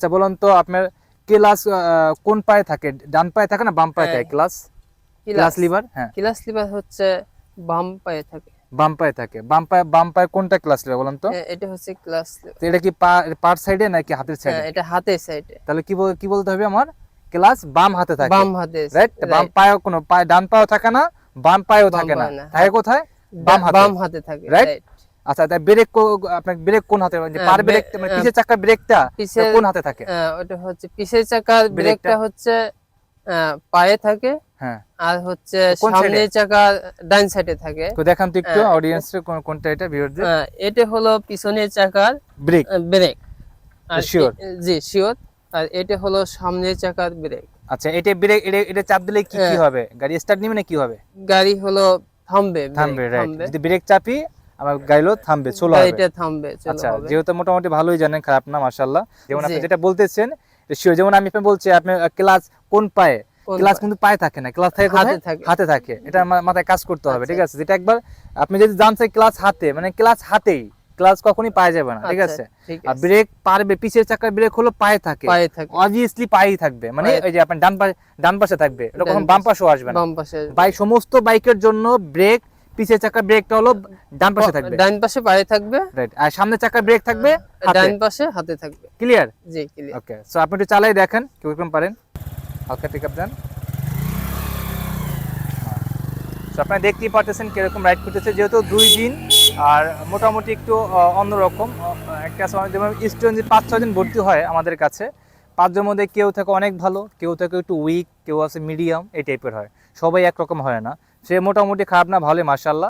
আচ্ছা বলুন তো আপনার ক্লাস কোন পায়ে থাকে? ডান পায়ে থাকে না বাম পায়ে হ্যাঁ। থাকে ক্লাস ক্লাস লিভার হ্যাঁ। ক্লাস লিভার হচ্ছে বাম পায়ে থাকে। বাম পায়ে থাকে। বাম পায়ে বাম পায়ে কোনটা ক্লাস লিভার বলুন তো? হ্যাঁ, এটা হচ্ছে ক্লাস লিভার এটা কি পার সাইডে নাকি হাতের সাইডে হ্যাঁ, এটা হাতের সাইডে তাহলে কি কি বলতে হবে আমার? ক্লাস বাম হাতে থাকে। বাম হাতে রাইট বাম পায়েও কোনো পায়ে ডান পায়েও থাকে না বাম পায়েও থাকে না। পায়ে থাকে কোথায়? বাম হাতে। বাম হাতে থাকে Right? আচ্ছা তাই ব্রেক আপনার ব্রেক কোন হাতে যে হ্যাঁ, পার ব্রেক মানে পিছের চাকার ব্রেকটা কোন হাতে থাকে? হ্যাঁ, ওটা হচ্ছে পিছের চাকার ব্রেকটা? হচ্ছে পায়ে থাকে হ্যাঁ। আর হচ্ছে? সামনের চাকা ডান সাইডে থাকে। তো দেখান তো একটু হ্যাঁ, অডিয়েন্স কোনটা এটা ভিউয়ারদের এটা হলো পিছনের চাকার ব্রেক ব্রেক? এ- জি শিওর আর এটা হলো সামনের চাকার ব্রেক আচ্ছা এটা ব্রেক এটা এটা চাপ দিলে কি কি হ্যাঁ। হবে? গাড়ি স্টার্ট নিবে না কি হবে? গাড়ি হলো থামবে থামবে রাইট যদি ব্রেক চাপি আমার গাড়িও থামবে চলো গাড়িটা থামবে আচ্ছা যেহেতু মোটামুটি ভালোই জানেন খারাপ না মাশাআল্লাহ। যেমন আপনি যেটা বলতেছেন যেমন আমি আপনাকে বলছি আপনি ক্লাস কোন পায়ে? ক্লাস কিন্তু পায়ে থাকে না ক্লাস থাকে হাতে থাকে। এটা মাথায় কাজ করতে হবে আচ্ছা। ঠিক আছে? যেটা একবার আপনি যদি জানছেন ক্লাস হাতে মানে ক্লাস হাতেই ক্লাস কখনই পায়ে যাবে না ঠিক আচ্ছা, আছে? আর ব্রেক পারবে পিছের চাকার ব্রেক হলো পায়ে থাকে। পায়ে থাকে। অবভিয়াসলি পায়েই থাকবে মানে ওই যে আপনার ডান পাশে ডান পাশে থাকবে এটা কখন বাম পাশে। পাশেও আসবে না। বাম পাশে বাইক সমস্ত বাইকের জন্য ব্রেক পিছের চাকার ব্রেকটা হলো ডান পাশে থাকবে। ডান পাশে পায়ে থাকবে। রাইট আর ব্রেক থাকবে ডান পাশে হাতে থাকবে। ক্লিয়ার জি ক্লিয়ার ওকে সো আপনি একটু চালাই দেখেন কীরকম পারেন। হালকা পিক আপ দেন সো আপনারা দেখতেই পারতেছেন কীরকম রাইড করতেছে। যেহেতু দুই দিন আর মোটামুটি একটু অন্যরকম একটা সময় যেমন স্টুডেন্ট পাঁচ ছয় দিন ভর্তি হয় আমাদের কাছে। পাঁচজনের মধ্যে কেউ থাকে অনেক ভালো কেউ থাকে একটু উইক কেউ আছে মিডিয়াম এই টাইপের হয়। সবাই একরকম হয় না। সে মোটামুটি খারাপ না ভালোই মার্শাল্লাহ